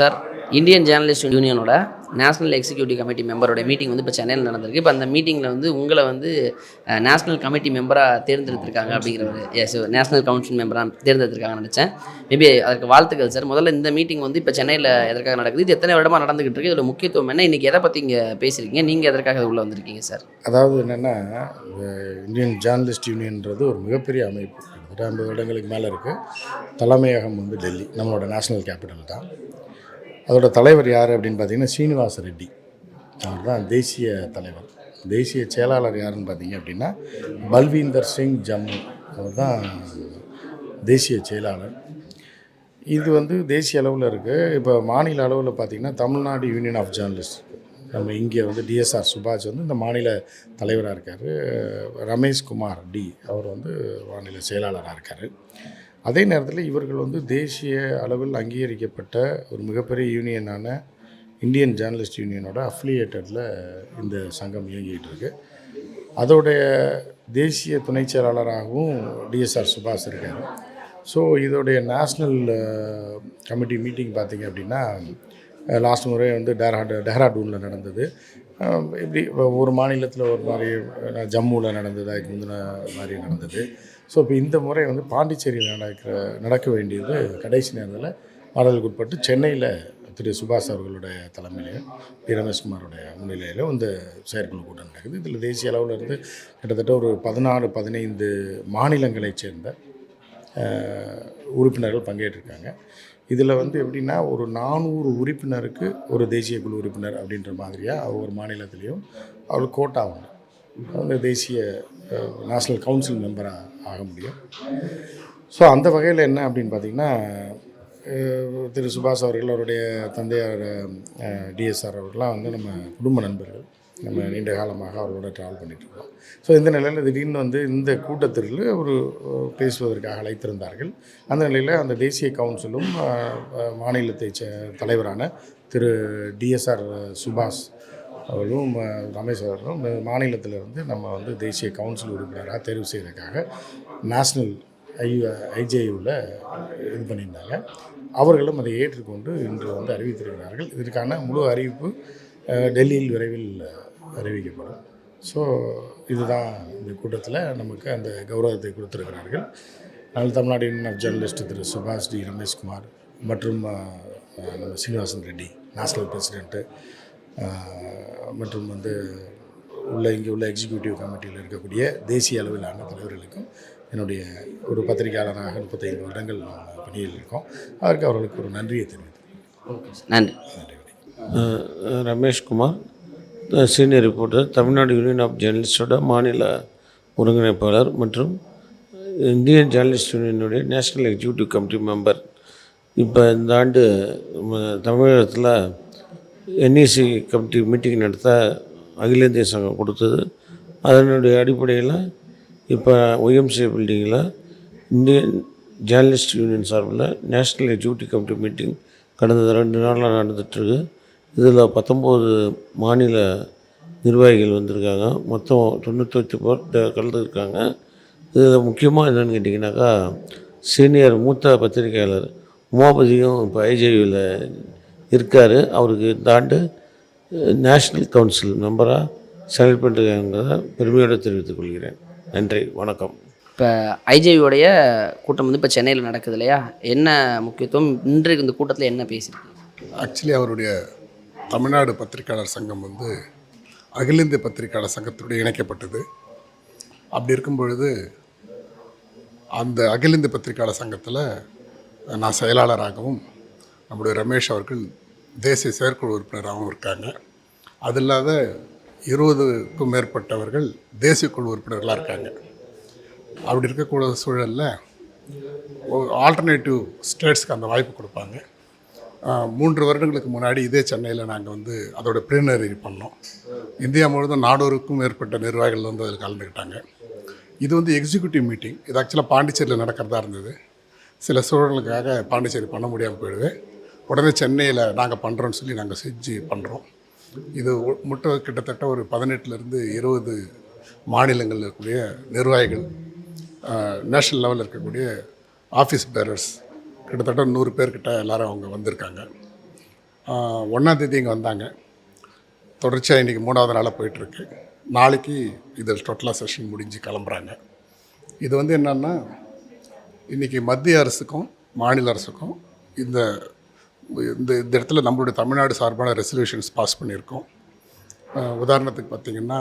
Sir. Indian journalist யூனியனோட national executive committee மெம்பரோட meeting வந்து இப்போ சென்னையில் நடந்திருக்கு. இப்போ அந்த மீட்டிங்கில் வந்து உங்களை வந்து நேஷனல் கமிட்டி மெம்பராக தேர்ந்தெடுத்திருக்காங்க அப்படிங்கிற ஒரு எஸ் நேஷனல் கவுன்சில் மெம்பராக தேர்ந்தெடுத்திருக்காங்க நினச்சேன். மேபி அதற்கு வாழ்த்துக்கள் சார். முதல்ல இந்த மீட்டிங் வந்து இப்போ சென்னையில் எதற்காக நடக்குது? இது எத்தனை வருடமாக நடந்துகிட்டு இருக்கு? இதோட முக்கியத்துவம் என்ன? இன்றைக்கி எதை பற்றி இங்கே பேசியிருக்கீங்க? நீங்கள் எதற்காக உள்ளே வந்திருக்கீங்க சார்? அதாவது என்னென்னா இந்தியன் ஜேர்னலிஸ்ட் யூனியன்றது ஒரு மிகப்பெரிய அமைப்பு. கிட்டத்தட்ட ஐம்பது வருடங்களுக்கு மேலே இருக்குது தலைமையகம் வந்து டெல்லி நம்மளோட நேஷனல் கேபிட்டல் தான். அதோட தலைவர் யார் அப்படின்னு பார்த்தீங்கன்னா சீனிவாச ரெட்டி. அவர் தான் தேசிய தலைவர். தேசிய செயலாளர் யாருன்னு பார்த்தீங்க அப்படின்னா பல்வீந்தர் சிங் ஜம்மு அவர் தான் தேசிய செயலாளர். இது வந்து தேசிய அளவில் இருக்குது இப்போ மாநில அளவில் பார்த்திங்கன்னா தமிழ்நாடு யூனியன் ஆஃப் ஜேர்னலிஸ்ட் நம்ம இங்கே வந்து டிஎஸ்ஆர் சுபாஷ் வந்து இந்த மாநில தலைவராக இருக்கார். ரமேஷ் குமார் டி. அவர் வந்து மாநில செயலாளராக இருக்கார். அதே நேரத்தில் இவர்கள் வந்து தேசிய அளவில் அங்கீகரிக்கப்பட்ட ஒரு மிகப்பெரிய யூனியனான இந்தியன் ஜேர்னலிஸ்ட் யூனியனோட அஃபிலியேட்டடில் இந்த சங்கம் இயங்கிகிட்டு இருக்கு. அதோடைய தேசிய துணை செயலாளராகவும் டிஎஸ்ஆர் சுபாஷ் இருக்கார். ஸோ இதோடைய நேஷ்னல் கமிட்டி மீட்டிங் பார்த்தீங்க அப்படின்னா லாஸ்ட் முறை வந்து டேரா டெஹ்ராடூனில் நடந்தது. எப்படி இப்போ ஒரு மாநிலத்தில் ஒரு மாதிரி ஜம்முவில் நடந்தது அதுக்கு முந்தின மாதிரி நடந்தது. ஸோ இப்போ இந்த முறை வந்து பாண்டிச்சேரியில் நடக்கிற நடக்க வேண்டியது கடைசி நேரத்தில் மாடலுக்கு உட்பட்டு சென்னையில் திரு சுபாஷ் அவர்களுடைய தலைமையிலையும் பி. ரமேஷ்குமாரோடைய முன்னிலையிலும் இந்த செயற்குழு கூட்டம் நடக்குது. இதில் தேசிய அளவில் இருந்து கிட்டத்தட்ட ஒரு பதினாறு பதினைந்து மாநிலங்களைச் சேர்ந்த உறுப்பினர்கள் பங்கேற்றிருக்காங்க. இதில் வந்து எப்படின்னா ஒரு நானூறு உறுப்பினருக்கு ஒரு தேசிய குழு உறுப்பினர் அப்படின்ற மாதிரியாக ஒவ்வொரு மாநிலத்திலையும். அவர் கோட்டா உண்டு. அந்த தேசிய நேஷ்னல் கவுன்சில் மெம்பராக ஆக முடியும். ஸோ அந்த வகையில் என்ன அப்படின்னு பார்த்தீங்கன்னா திரு சுபாஷ் அவர்கள் அவருடைய தந்தையார் டிஎஸ்ஆர் அவர்கள்லாம் வந்து நம்ம குடும்ப நண்பர்கள். நம்ம நீண்ட காலமாக அவர்களோட ட்ராவல் பண்ணிகிட்ருக்கோம் ஸோ இந்த நிலையில் திடீர்னு வந்து இந்த கூட்டத்திற்கு ஒரு பேசுவதற்காக அழைத்திருந்தார்கள். அந்த நிலையில் அந்த தேசிய கவுன்சிலும் மாநிலத்தை சே தலைவரான திரு டிஎஸ்ஆர் சுபாஷ் அவர்களும் ரமேஷ் அவர்களும் மாநிலத்திலிருந்து நம்ம வந்து தேசிய கவுன்சில் உறுப்பினராக தேர்வு செய்வதற்காக நேஷ்னல் ஐ ஐஜேயூவில் இது பண்ணியிருந்தாங்க. அவர்களும் அதை ஏற்றுக்கொண்டு இன்று வந்து அறிவித்திருக்கிறார்கள். இதற்கான முழு அறிவிப்பு டெல்லியில் விரைவில் அறிவிக்கப்படும். ஸோ இதுதான் இந்த கூட்டத்தில் நமக்கு அந்த கௌரவத்தை கொடுத்திருக்கிறார்கள். அதனால் தமிழ்நாடு யூனியன் ஆஃப் ஜேர்னலிஸ்ட் திரு சுபாஷ் டி ரமேஷ்குமார் மற்றும் நம்ம சீனிவாசன் ரெட்டி நேஷ்னல் பிரசிடெண்ட்டு மற்றும் வந்து உள்ள இங்கே உள்ள எக்ஸிக்யூட்டிவ் கமிட்டியில் இருக்கக்கூடிய தேசிய அளவிலான தலைவர்களுக்கும் என்னுடைய ஒரு பத்திரிகையாளராக முப்பத்தைந்து வருடங்கள் நான் பணியில் இருக்கோம். அதற்கு அவர்களுக்கு ஒரு நன்றியை தெரிவித்துக்கிறேன் நன்றி. நன்றி Rameshkumar senior reporter Tamil Nadu union of ஜேர்னலிஸ்டோட மாநில ஒருங்கிணைப்பாளர் மற்றும் இந்தியன் ஜேர்னலிஸ்ட் யூனியனுடைய நேஷனல் எக்ஸிக்யூட்டிவ் கமிட்டி மெம்பர் இப்போ இந்த ஆண்டு தமிழகத்தில் என்இசி கமிட்டி மீட்டிங் நடத்த அகில இந்திய சங்கம் கொடுத்தது. அதனுடைய அடிப்படையில் இப்போ ஒய்எம்சி பில்டிங்கில் இந்தியன் ஜேர்னலிஸ்ட் யூனியன் சார்பில் நேஷ்னல் எக்ஸிக்யூட்டிவ் கமிட்டி மீட்டிங் கடந்த ரெண்டு நாளாக நடந்துகிட்ருக்கு இதில் பத்தொம்போது மாநில நிர்வாகிகள் வந்திருக்காங்க. மொத்தம் தொண்ணூற்றி பேர் கலந்துருக்காங்க. இதில் முக்கியமாக என்னென்னு கேட்டிங்கனாக்கா சீனியர் மூத்த பத்திரிகையாளர் உமாபதியும் இப்போ ஐஜேவியில் இருக்கார். அவருக்கு இந்த ஆண்டு நேஷ்னல் கவுன்சில் மெம்பராக செலக்ட் பண்ணிருக்காங்கிறத பெருமையோடு தெரிவித்துக் கொள்கிறேன். நன்றி வணக்கம். இப்போ ஐஜேவியோடைய கூட்டம் வந்து இப்போ சென்னையில் நடக்குது இல்லையா? என்ன முக்கியத்துவம்? இன்றைக்கு இந்த கூட்டத்தில் என்ன பேசியிருக்கீங்க? ஆக்சுவலி அவருடைய தமிழ்நாடு பத்திரிக்கையாளர் சங்கம் வந்து அகில இந்திய பத்திரிகையாளர் சங்கத்தோடு இணைக்கப்பட்டது. அப்படி இருக்கும் பொழுது அந்த அகில இந்திய பத்திரிகையாளர் சங்கத்தில் நான் செயலாளராகவும் நம்முடைய ரமேஷ் அவர்கள் தேசிய செயற்குழு உறுப்பினராகவும் இருக்காங்க. அது இல்லாத இருபதுக்கும் மேற்பட்டவர்கள் தேசிய குழு உறுப்பினர்களாக இருக்காங்க. அப்படி இருக்கக்கூடிய சூழலில் ஆல்டர்னேட்டிவ் ஸ்டேட்ஸ்க்கு அந்த வாய்ப்பு கொடுப்பாங்க. மூன்று வருடங்களுக்கு முன்னாடி இதே சென்னையில் நாங்கள் வந்து அதோட பிரினரி பண்ணோம். இந்தியா முழுவதும் நானூறுக்கும் மேற்பட்ட நிர்வாகிகள் வந்து அதில் கலந்துக்கிட்டாங்க. இது வந்து எக்ஸிக்யூட்டிவ் மீட்டிங் இது ஆக்சுவலாக பாண்டிச்சேரியில் நடக்கிறதா இருந்தது. சில சூழலுக்காக பாண்டிச்சேரி பண்ண முடியாமல் போயிடுது. உடனே சென்னையில் நாங்கள் பண்ணுறோன்னு சொல்லி நாங்கள் செஞ்சு பண்ணுறோம் இது முட்டை கிட்டத்தட்ட ஒரு பதினெட்டுலேருந்து இருபது மாநிலங்களில் இருக்கக்கூடிய நிர்வாகிகள் நேஷ்னல் லெவலில் இருக்கக்கூடிய ஆஃபீஸ் பேரர்ஸ் கிட்டத்தட்ட நூறு பேர்கிட்ட எல்லோரும் அவங்க வந்திருக்காங்க. ஒன்றாந்தேதி இங்கே வந்தாங்க. தொடர்ச்சியாக இன்றைக்கி மூணாவது நாளாக போயிட்டுருக்கு. நாளைக்கு இது டோட்டலாக செஷன் முடிஞ்சு கிளம்புறாங்க. இது வந்து என்னென்னா இன்றைக்கி மத்திய அரசுக்கும் மாநில அரசுக்கும் இந்த இந்த இந்த இடத்துல நம்மளுடைய தமிழ்நாடு சார்பான ரெசல்யூஷன்ஸ் பாஸ் பண்ணியிருக்கோம். உதாரணத்துக்கு பார்த்திங்கன்னா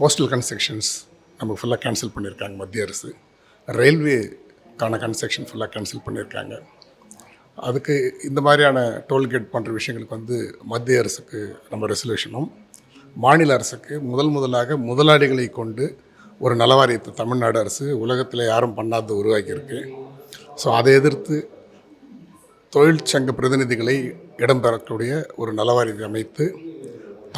போஸ்டல் கன்ஸ்ட்ரக்ஷன்ஸ் நம்ம ஃபுல்லாக கேன்சல் பண்ணியிருக்காங்க மத்திய அரசு. ரயில்வே ரயில்வேக்கான கன்ஸ்ட்ரக்ஷன் ஃபுல்லாக கேன்சல் பண்ணியிருக்காங்க அதுக்கு இந்த மாதிரியான டோல்கேட் பண்ணுற விஷயங்களுக்கு வந்து மத்திய அரசுக்கு நம்ம ரெசல்யூஷனும் மாநில அரசுக்கு முதல் முதலாக முதலாளிகளை கொண்டு ஒரு நலவாரியத்தை தமிழ்நாடு அரசு உலகத்தில் யாரும் பண்ணாத உருவாக்கியிருக்கு. ஸோ அதை எதிர்த்து தொழிற்சங்க பிரதிநிதிகளை இடம்பெறக்கூடிய ஒரு நலவாரியத்தை அமைத்து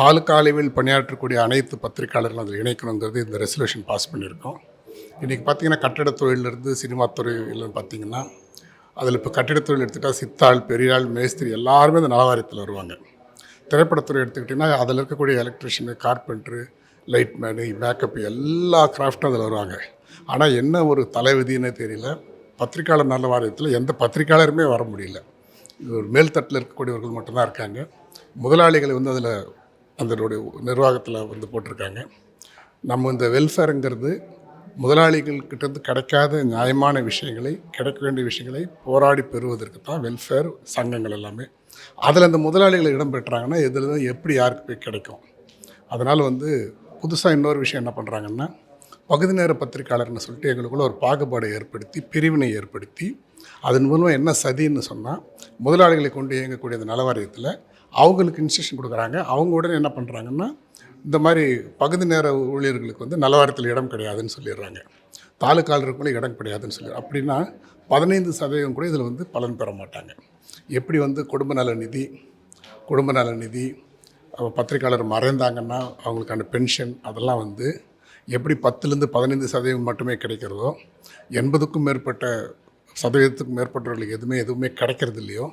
தாலுக்கா அளவில் பணியாற்றக்கூடிய அனைத்து பத்திரிகையாளர்களும் அதில் இணைக்கணுங்கிறது இந்த ரெசல்யூஷன் பாஸ் பண்ணியிருக்கோம். இன்றைக்கி பார்த்தீங்கன்னா கட்டிடத் தொழிலிருந்து சினிமா துறையில் பார்த்தீங்கன்னா அதில் இப்போ கட்டிடத் தொழில் எடுத்துக்கிட்டால் சித்தாள் பெரியாள் மேஸ்திரி எல்லாருமே இந்த நலவாரியத்தில் வருவாங்க. திரைப்படத்துறை எடுத்துக்கிட்டிங்கன்னா அதில் இருக்கக்கூடிய எலக்ட்ரிஷியனு கார்பெண்ட்ரு லைட்மேனு மேக்கப் எல்லா கிராஃப்ட்டும் அதில் வருவாங்க. ஆனால் என்ன ஒரு தலைவிதினே தெரியல. பத்திரிக்கையாளர் நல்ல வாரியத்தில் எந்த பத்திரிக்கையாளருமே வர முடியல. ஒரு மேல்தட்டில் இருக்கக்கூடியவர்கள் மட்டும்தான் இருக்காங்க. முதலாளிகள் வந்து அதில் அதனுடைய நிர்வாகத்தில் வந்து போட்டிருக்காங்க. நம்ம இந்த வெல்ஃபேருங்கிறது முதலாளிகள்கிட்டருந்து கிடைக்காத நியாயமான விஷயங்களை கிடைக்க வேண்டிய விஷயங்களை போராடி பெறுவதற்கு தான் வெல்ஃபேர் சங்கங்கள் எல்லாமே. அதில் இந்த முதலாளிகள் இடம் பெற்றாங்கன்னா இதில் தான் எப்படி யாருக்கு போய் கிடைக்கும்? அதனால் வந்து புதுசாக இன்னொரு விஷயம் என்ன பண்ணுறாங்கன்னா பகுதி நேர பத்திரிக்கையாளர்னு சொல்லிட்டு எங்களுக்குள்ள ஒரு பாகுபாடை ஏற்படுத்தி பிரிவினை ஏற்படுத்தி அதன் மூலம் என்ன சதின்னு சொன்னால் முதலாளிகளை கொண்டு இயங்கக்கூடிய அந்த நலவாரியத்தில் அவங்களுக்கு இன்ஸ்ட்ரக்ஷன் கொடுக்குறாங்க. அவங்க உடனே என்ன பண்ணுறாங்கன்னா இந்த மாதிரி பகுதி நேர ஊழியர்களுக்கு வந்து நலவாரத்தில் இடம் கிடையாதுன்னு சொல்லிடுறாங்க. தாலுக்காளருக்குள்ள இடம் கிடையாதுன்னு சொல்லி அப்படின்னா பதினைந்து சதவீதம் கூட இதில் வந்து பலன் பெற மாட்டாங்க. எப்படி வந்து குடும்ப நல நிதி குடும்ப நல நிதி பத்திரிக்கையாளர் மறைந்தாங்கன்னா அவங்களுக்கான பென்ஷன் அதெல்லாம் வந்து எப்படி பத்துலேருந்து பதினைந்து சதவீதம் மட்டுமே கிடைக்கிறதோ எண்பதுக்கும் மேற்பட்ட சதவீதத்துக்கும் மேற்பட்டவர்களுக்கு எதுவுமே எதுவுமே கிடைக்கிறது இல்லையோ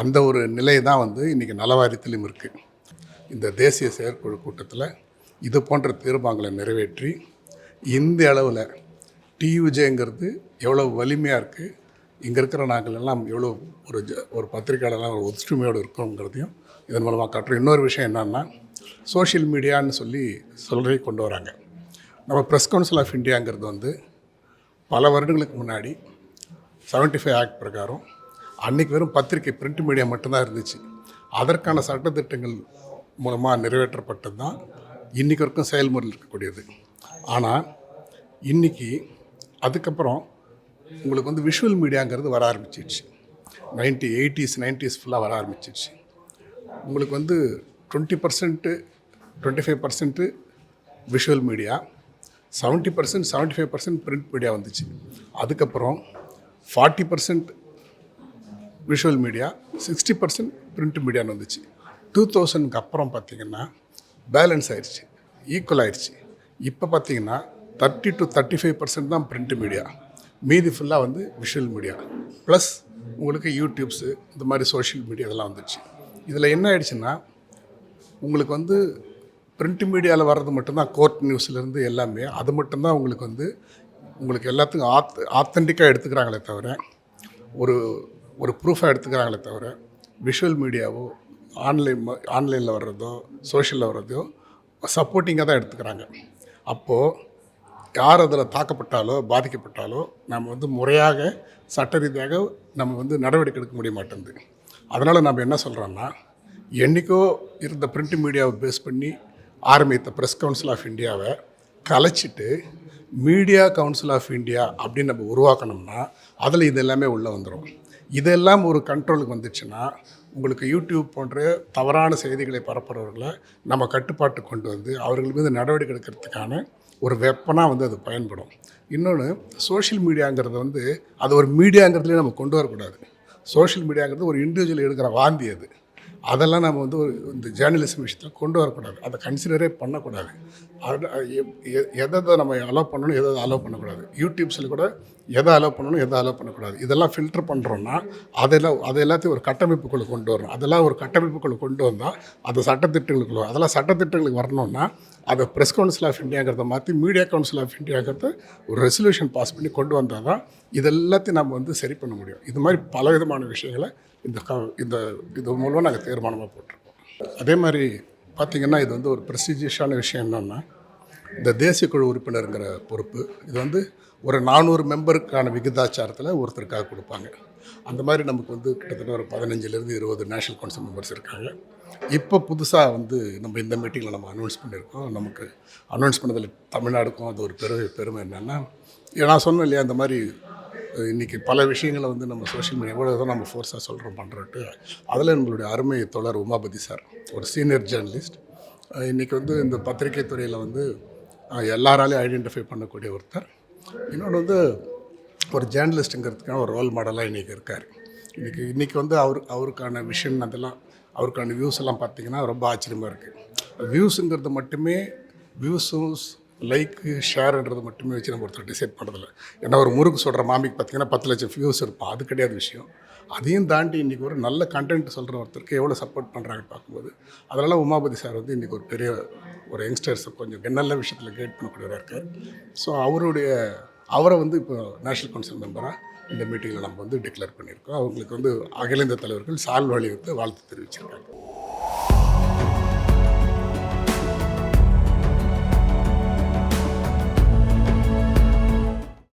அந்த ஒரு நிலை தான் வந்து இன்றைக்கி நலவாரியத்திலும் இருக்குது இந்த தேசிய செயற்குழு கூட்டத்தில் இது போன்ற தீர்மானங்களை நிறைவேற்றி இந்த அளவில் டியூஜேங்கிறது எவ்வளோ வலிமையாக இருக்குது இங்கே இருக்கிற நாங்கள் எல்லாம் எவ்வளோ ஒரு ஜ ஒரு பத்திரிகையாளர்லாம் ஒரு ஒற்றுமையோடு இருக்கோங்கிறதையும் இதன் மூலமாக காட்டுறோம். இன்னொரு விஷயம் என்னென்னா சோஷியல் மீடியான்னு சொல்லி சொல்கிறே கொண்டு வராங்க. நம்ம ப்ரெஸ் கவுன்சில் ஆஃப் இந்தியாங்கிறது வந்து பல வருடங்களுக்கு முன்னாடி 75 ஃபைவ் ஆக்ட் பிரகாரம் அன்றைக்கி வெறும் பத்திரிக்கை பிரிண்ட் மீடியா மட்டும்தான் இருந்துச்சு. அதற்கான சட்டத்திட்டங்கள் மூலமாக நிறைவேற்றப்பட்டது தான். இன்றைக்கு வரைக்கும் செயல்முறையில் இருக்கக்கூடியது. ஆனால் இன்றைக்கி அதுக்கப்புறம் உங்களுக்கு வந்து விஷுவல் மீடியாங்கிறது வர ஆரம்பிச்சிடுச்சு நைன்டி எயிட்டிஸ் நைன்டிஸ் ஃபுல்லாக வர ஆரம்பிச்சிடுச்சு உங்களுக்கு வந்து twenty percent twenty five percent visual media seventy percent seventy five percent print media வந்துச்சு. அதுக்கப்புறம் forty percent visual media sixty percent print மீடியான்னு வந்துச்சு. டூ தௌசண்ட்க்கு அப்புறம் பார்த்தீங்கன்னா பேலன்ஸ் ஆயிடுச்சு ஈக்குவல் ஆயிடுச்சு. இப்போ பார்த்தீங்கன்னா thirty to thirty five percent தான் பிரிண்ட் மீடியா மீதி ஃபுல்லாக வந்து விஷுவல் மீடியா ப்ளஸ் உங்களுக்கு யூடியூப்ஸு இந்த மாதிரி சோஷியல் மீடியா இதெல்லாம் வந்துடுச்சு. இதில் என்ன ஆயிடுச்சுன்னா உங்களுக்கு வந்து பிரிண்ட் மீடியாவில் வர்றது மட்டும்தான் கோர்ட் நியூஸ்லேருந்து எல்லாமே அது மட்டும்தான் உங்களுக்கு வந்து உங்களுக்கு எல்லாத்துக்கும் ஆத் ஆத்தென்டிக்காக எடுத்துக்கிறாங்களே தவிர ஒரு ஒரு ப்ரூஃபாக எடுத்துக்கிறாங்களே தவிர விஷுவல் மீடியாவோ ஆன்லைன் ஆன்லைனில் வர்றதோ சோஷியலில் வர்றதோ சப்போர்ட்டிங்காக தான் எடுத்துக்கிறாங்க. அப்போது யார் அதில் தாக்கப்பட்டாலோ பாதிக்கப்பட்டாலோ நம்ம வந்து முறையாக சட்ட ரீதியாக நம்ம வந்து நடவடிக்கை எடுக்க முடிய மாட்டேங்குது. அதனால் நம்ம என்ன சொல்கிறோன்னா என்றைக்கோ இருந்த பிரிண்ட் மீடியாவை பேஸ் பண்ணி ஆரம்பித்த ப்ரெஸ் கவுன்சில் ஆஃப் இந்தியாவை கலைச்சிட்டு மீடியா கவுன்சில் ஆஃப் இந்தியா அப்படின்னு நம்ம உருவாக்கணும்னா அதில் இது எல்லாமே உள்ளே வந்துடும் இதெல்லாம் ஒரு கண்ட்ரோலுக்கு வந்துச்சுன்னா உங்களுக்கு யூடியூப் போன்ற தவறான செய்திகளை பரப்புறவர்களை நம்ம கட்டுப்பாட்டு கொண்டு வந்து அவர்கள் மீது நடவடிக்கை எடுக்கிறதுக்கான ஒரு வெப்பனாக வந்து அது பயன்படும். இன்னொன்று சோஷியல் மீடியாங்கிறது வந்து அது ஒரு மீடியாங்கிறதுலேயே நம்ம கொண்டு வரக்கூடாது. சோஷியல் மீடியாங்கிறது ஒரு இண்டிவிஜுவல் எடுக்கிற வாந்தி அது. அதெல்லாம் நம்ம வந்து ஒரு இந்த ஜேர்னலிசம் விஷயத்தில் கொண்டு வரக்கூடாது. அதை கன்சிடரே பண்ணக்கூடாது. எ- எதை எதை நம்ம அலோவ் பண்ணணும் எதை அலோவ் பண்ணக்கூடாது. யூடியூப்ஸில் கூட எதை அலோவ் பண்ணணும் எதை அலோவ் பண்ணக்கூடாது. இதெல்லாம் ஃபில்டர் பண்ணுறோன்னா அதெல்லாம் அது எல்லாத்தையும் ஒரு கட்டமைப்புக்குள்ளே கொண்டு வரணும். அதெல்லாம் ஒரு கட்டமைப்புக்குள்ளே கொண்டு வந்தால் அது சட்டத்திட்டங்களுக்குள்ள அதெல்லாம் சட்டத்திட்டங்களுக்கு வரணும்னா அதை ப்ரெஸ் கவுன்சில் ஆஃப் இந்தியாங்கிறத மாற்றி மீடியா கவுன்சில் ஆஃப் இந்தியாங்கிறத ஒரு ரெசல்யூஷன் பாஸ் பண்ணி கொண்டு வந்தால் தான் இது எல்லாத்தையும் நம்ம வந்து சரி பண்ண முடியும். இது மாதிரி பல விதமான விஷயங்களை இந்த க இந்த இது மூலமாக நாங்கள் தீர்மானமாக போட்டிருக்கோம். அதே மாதிரி பார்த்திங்கன்னா இது வந்து ஒரு ப்ரெஸ்டீஜியஸான விஷயம் என்னென்னா இந்த தேசிய குழு உறுப்பினருங்கிற பொறுப்பு இது வந்து ஒரு நானூறு மெம்பருக்கான விகிதாச்சாரத்தில் ஒருத்தருக்காக கொடுப்பாங்க. அந்த மாதிரி நமக்கு வந்து கிட்டத்தட்ட ஒரு பதினஞ்சுலேருந்து இருபது நேஷனல் கவுன்சில் மெம்பர்ஸ் இருக்காங்க. இப்போ புதுசாக வந்து நம்ம இந்த மீட்டிங்கில் நம்ம அனௌன்ஸ் பண்ணியிருக்கோம் நமக்கு அனௌன்ஸ் பண்ணதில் தமிழ்நாடுக்கும் அது ஒரு பெருமை பெருமை என்னென்னா நான் சொன்னேன் இல்லையா அந்த மாதிரி இன்றைக்கி இன்னைக்கு பல விஷயங்களை வந்து நம்ம சோஷியல் மீடியா எவ்வளோ தான் நம்ம ஃபோர்ஸாக சொல்கிறோம் பண்ணுறோட்டு அதில் நம்மளுடைய அருமை தோழர் உமாபதி சார் ஒரு சீனியர் ஜேர்னலிஸ்ட் இன்றைக்கி வந்து இந்த பத்திரிகை துறையில் வந்து எல்லாராலையும் ஐடென்டிஃபை பண்ணக்கூடிய ஒருத்தர். இன்னொன்று வந்து ஒரு ஜேர்னலிஸ்ட்டுங்கிறதுக்கான ஒரு ரோல் மாடலாக இன்றைக்கி இருக்கார். இன்றைக்கி இன்றைக்கி வந்து அவர் அவருக்கான விஷன் அதெல்லாம் அவருக்கான வியூஸ் எல்லாம் பார்த்தீங்கன்னா ரொம்ப ஆச்சரியமாக இருக்குது வியூஸுங்கிறது மட்டுமே வியூஸும் லைக்கு ஷேர்ன்றது மட்டுமே வச்சு நம்ம ஒருத்தர் டிசைட் பண்ணுறதில்ல ஏன்னா ஒரு முறுக்கு சொல்கிற மாமிக்கு பார்த்தீங்கன்னா பத்து லட்சம் வியூஸ் இருப்பான் அது கிடையாது விஷயம். அதையும் தாண்டி இன்றைக்கி ஒரு நல்ல கண்டென்ட் சொல்கிற ஒருத்தருக்கு எவ்வளோ சப்போர்ட் பண்ணுறாங்கன்னு பார்க்கும்போது அதனால் உமாபதி சார் வந்து இன்றைக்கி ஒரு பெரிய ஒரு யங்ஸ்டர்ஸை கொஞ்சம் நல்ல விஷயத்தில் கைட் பண்ணக்கூடியவராக இருக்கார். ஸோ அவருடைய அவரை வந்து இப்போ நேஷனல் கவுன்சில் மெம்பராக இந்த மீட்டிங்கில் நம்ம வந்து டிக்ளேர் பண்ணியிருக்கோம். அவங்களுக்கு வந்து அகில இந்திய தலைவர்கள் சால்வழி வாழ்த்து தெரிவிச்சிருக்காங்க.